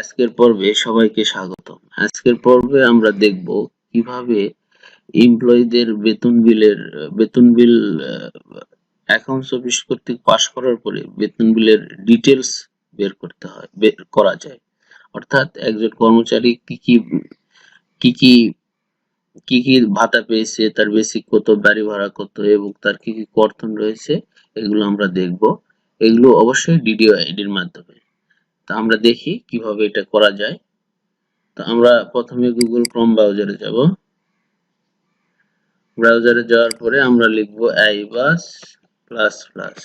আজকের পর্বে সবাইকে স্বাগতম। আজকের পর্বে আমরা দেখব কীভাবে এমপ্লয়ীদের বেতন বিলের, বেতন বিল অ্যাকাউন্টস অফিস কর্তৃক পাশ করার পরে বেতন বিলের ডিটেলস বের করতে হয়, বের করা যায়। অর্থাৎ একজন কর্মচারী কি কি কি কি কি কি ভাতা পেয়েছে, তার বেসিক কত, বাড়ি ভাড়া কত এবং তার কি কি কর্তন রয়েছে, এগুলো আমরা দেখব। এগুলো অবশ্যই ডিডিও আইডির মাধ্যমে। তো আমরা দেখি কীভাবে এটা করা যায়। তো আমরা প্রথমে গুগল ক্রোম ব্রাউজারে যাব। ব্রাউজারে যাওয়ার পরে আমরা লিখব iBAS plus plus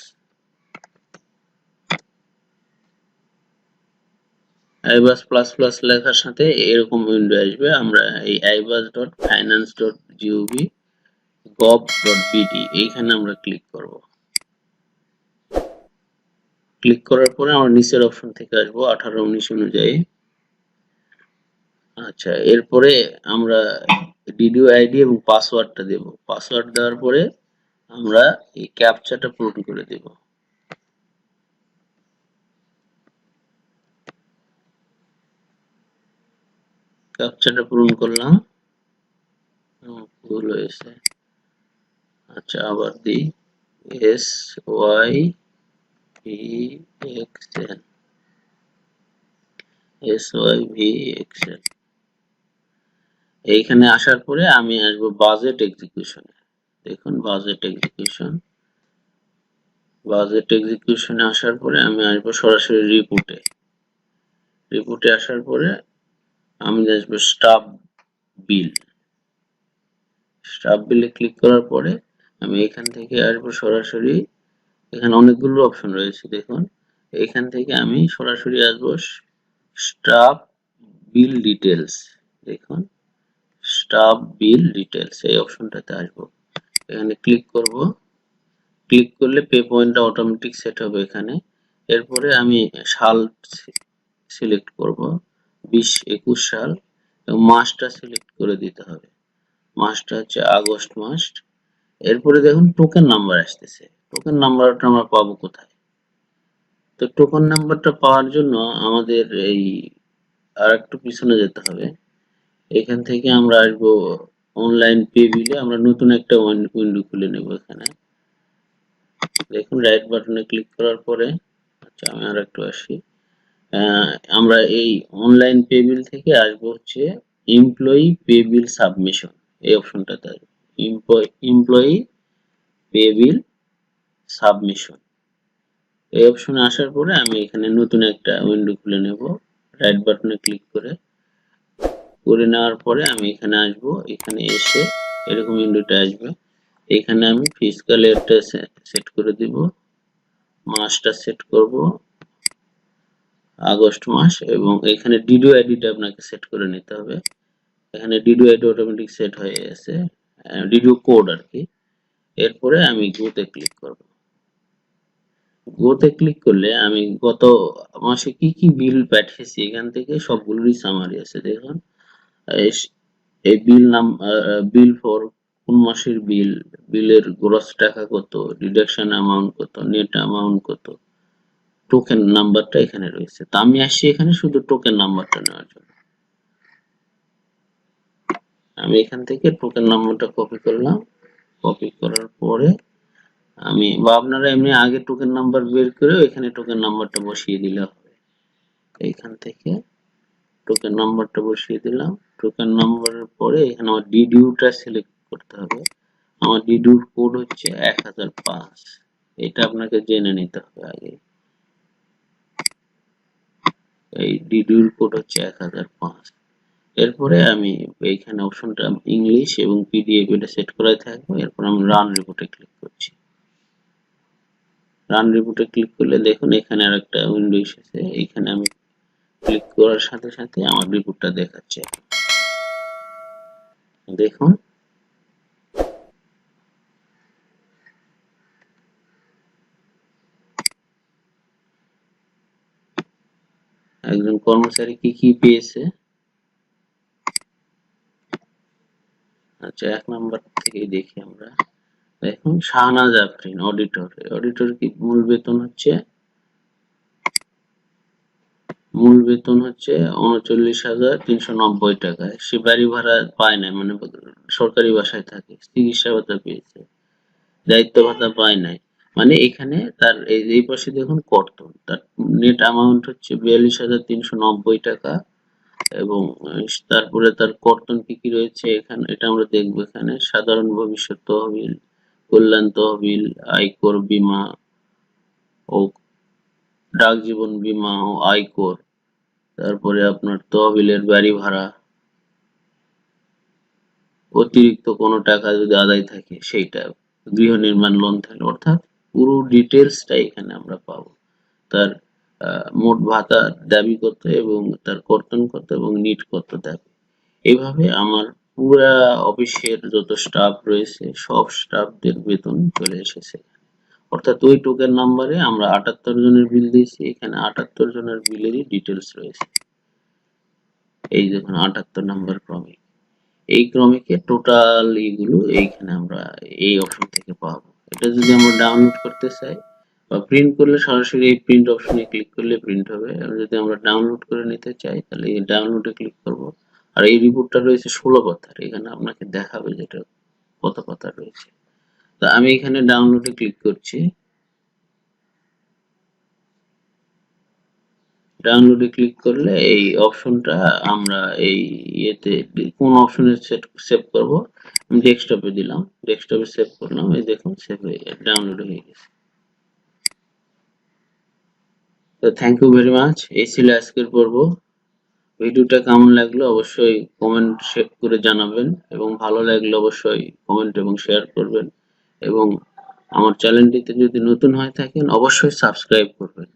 iBAS plus plus লেখার সাথে এরকম উইন্ডো আসবে। আমরা এই iBAS dot finance dot GOV gov dot BD এইখানে আমরা ক্লিক করব। ক্লিক করার পরে আমরা নিচের অপশন থেকে আসব আঠারো উনিশ অনুযায়ী। আচ্ছা এরপরে আমরা ডিডিও আইডি এবং পাসওয়ার্ডটা দেব। পাসওয়ার্ড দেওয়ার পরে আমরা এই ক্যাপচাটা পূরণ করে দেব। ক্যাপচাটা পূরণ করলাম। ভুল হয়েছে। আচ্ছা আবার দিই। এস ওয়াই এক্স এন এইখানে আসার পরে আমি আসব বাজেট এক্সিকিউশনে দেখুন বাজেট এক্সিকিউশন বাজেট এক্সিকিউশনে আসার পরে আমি আসব সরাসরি রিপোর্টে রিপোর্টে আসার পরে আমি আসব স্টাফ বিল স্টাফ বিলে ক্লিক করার পরে আমি এখান থেকে আসব সরাসরি এখানে অনেকগুলো অপশন রয়েছে, দেখুন। এখান থেকে আমি সরাসরি আসব স্টাফ বিল ডিটেলস দেখুন। স্টাফ বিল ডিটেলস এই অপশনটাতে আসব। এখানে ক্লিক করব। ক্লিক করলে পে পয়েন্টটা অটোমেটিক সেট হবে এখানে। এরপরে আমি সাল সিলেক্ট করব, বিশ একুশ সাল, এবং মাসটা সিলেক্ট করে দিতে হবে। মাসটা হচ্ছে আগস্ট মাস। এরপরে দেখুন টোকেন নাম্বার আসতেছে। টোকেন নাম্বারটা আমরা পাবো কোথায়? তো টোকেন নাম্বারটা পাওয়ার জন্য আমাদের এই আর একটু পিছনে যেতে হবে। এখান থেকে আমরা আসব অনলাইন পে বিলে আমরা নতুন একটা উইন্ডো খুলে নেব এখানে। দেখুন রাইট বাটনে ক্লিক করার পরে আচ্ছা আমি আর একটু আসি আমরা এই অনলাইন পে বিল থেকে আসব হচ্ছে এমপ্লয়ি পে বিল সাবমিশন এই অপশনটাতে আসব। Employee pay bill submission. এই অপশনে আসার পরে আমি এখানে নতুন একটা উইন্ডো খুলে নেব। রাইট বাটনে ক্লিক করে করে নেওয়ার পরে আমি এখানে আসব। এখানে এসে এরকম উইন্ডোটা আসবে। এখানে আমি ফিজিক্যাল এরটা সেট করে দিব। মাসটা সেট করব। আগস্ট মাস এবং এখানে ডিডিও আইডিটা আপনাকে সেট করে নিতে হবে। এখানে ডিডিও আইডি অটোমেটিক সেট হয়ে গেছে। ডিডিও কোড আর কি। এরপরে আমি গোতে ক্লিক করব। গোতে ক্লিক করলে আমি গত মাসে কি কি বিল পাঠিয়েছি, এখান থেকে সবগুলোরই সামারি আছে, দেখুন। এই বিল নাম বিল ফর কোন মাসের বিল বিলের গ্রস টাকা কত ডিডাকশন অ্যামাউন্ট কত নেট অ্যামাউন্ট কত টোকেন নাম্বারটা এখানে রয়েছে। তা আমি আসছি এখানে শুধু টোকেন নাম্বারটা নেওয়ার জন্য। আমি এখান থেকে টোকেন নাম্বারটা কপি করলাম। কপি করার পরে আমি বা আপনারা এমনি আগে টোকেন নাম্বার বের করে এখানে টোকেন নাম্বারটা বসিয়ে দিলে হবে। এইখান থেকে টোকেন নাম্বারটা বসিয়ে দিলাম। টোকেন নাম্বারের পরে এখানে আমার ডিডিউটা সিলেক্ট করতে হবে। আমার ডিডিউর কোড হচ্ছে এক হাজার পাঁচ। এটা আপনাকে জেনে নিতে হবে আগে। এই ডিডিউর কোড হচ্ছে এক হাজার পাঁচ। এরপরে আমি এইখানে অপশনটা ইংলিশ এবং পিডিএফ এটা সেট করাই থাকব। এরপর আমি রান রিপোর্টে ক্লিক করছি। রান রিপোর্টে ক্লিক করলে দেখুন এখানে আর একটা উইন্ডো এসেছে। এইখানে আমি ক্লিক করার সাথে সাথে আমার রিপোর্টটা দেখাচ্ছে। দেখুন। একজন কর্মচারী কি কি পেয়েছে? আচ্ছা এক নাম্বার থেকে দেখি আমরা। দেখুন শাহনাজ আফরিন অডিটর অডিটর কি মূল বেতন হচ্ছে? মূল বেতন হচ্ছে উনচল্লিশ হাজার তিনশো নব্বই টাকা। সে বাড়ি ভাড়া পায় না মানে সরকারি বাসায় থাকে, চিকিৎসা ভাতা পেয়েছে, দায়িত্ব ভাতা পায় নাই। মানে এখানে তার এই এই পাশে দেখুন কর্তন, তার নেট অ্যামাউন্ট হচ্ছে বিয়াল্লিশ হাজার তিনশো নব্বই টাকা এবং তারপরে তার কর্তন কি কি রয়েছে এখানে, এটা আমরা দেখব এখানে। সাধারণ ভবিষ্যৎ তহবিল কল্যাণ তহবিল, আয়কর বীমা ও ডাক জীবন বীমা ও আয়কর। তারপরে আপনার তহবিলের বাড়ি ভাড়া। অতিরিক্ত কোনো টাকা যদি আদায় থাকে, সেইটা গৃহ নির্মাণ লোন থাকে অর্থাৎ পুরো ডিটেলসটা এখানে আমরা পাবো। তার মোট ভাতা দাবি কত এবং তার কর্তন কত এবং নিট কত দাবি এইভাবে আমার পুরা অফিসের যত স্টাফ রয়েছে, সব স্টাফদের বেতন চলে এসেছে। অর্থাৎ ওই টোকেন নাম্বারে আমরা আটাত্তর জনের বিল দিয়েছি, এখানে আটাত্তর জনের বিলেরই ডিটেলস রয়েছে। এই দেখুন, আটাত্তর নাম্বার ক্রমিক। এই ক্রমিকে টোটাল এইগুলো এইখানে আমরা এই অপশন থেকে পাবো। এটা যদি আমরা ডাউনলোড করতে চাই, বা প্রিন্ট করলে সরাসরি এই প্রিন্ট অপশনে ক্লিক করলে প্রিন্ট হবে। যদি আমরা ডাউনলোড করে নিতে চাই, তাহলে এই ডাউনলোডে ক্লিক করব। আর এই রিপোর্টটা রয়েছে ষোলো পাতার, এখানে আপনাকে দেখাবে যেটা কত পাতা রয়েছে। তো আমি এখানে ডাউনলোডে ক্লিক করছি। ডাউনলোডে ক্লিক করলে এই অপশনটা আমরা এই ইয়েতে কোন অপশনে সেট সেভ করব। আমি ডেস্কটপে দিলাম ডেস্কটপে সেভ করলাম, এই দেখুন সেভ হয়ে ডাউনলোড হয়ে গেছে। তো থ্যাংক ইউ ভেরি মাচ এই ছিল আজকের পর্ব। ভিডিওটা কেমন লাগল অবশ্যই কমেন্ট করে জানাবেন এবং ভালো লাগলে অবশ্যই কমেন্ট এবং শেয়ার করবেন এবং আমার চ্যানেলটিতে যদি নতুন হয়ে থাকেন অবশ্যই সাবস্ক্রাইব করবেন।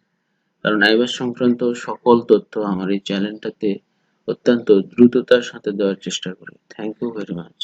কারণ আইবাস সংক্রান্ত সকল তথ্য আমার এই চ্যানেলটাতে অত্যন্ত দ্রুততার সাথে দেওয়ার চেষ্টা করি থ্যাংক ইউ ভেরি মাচ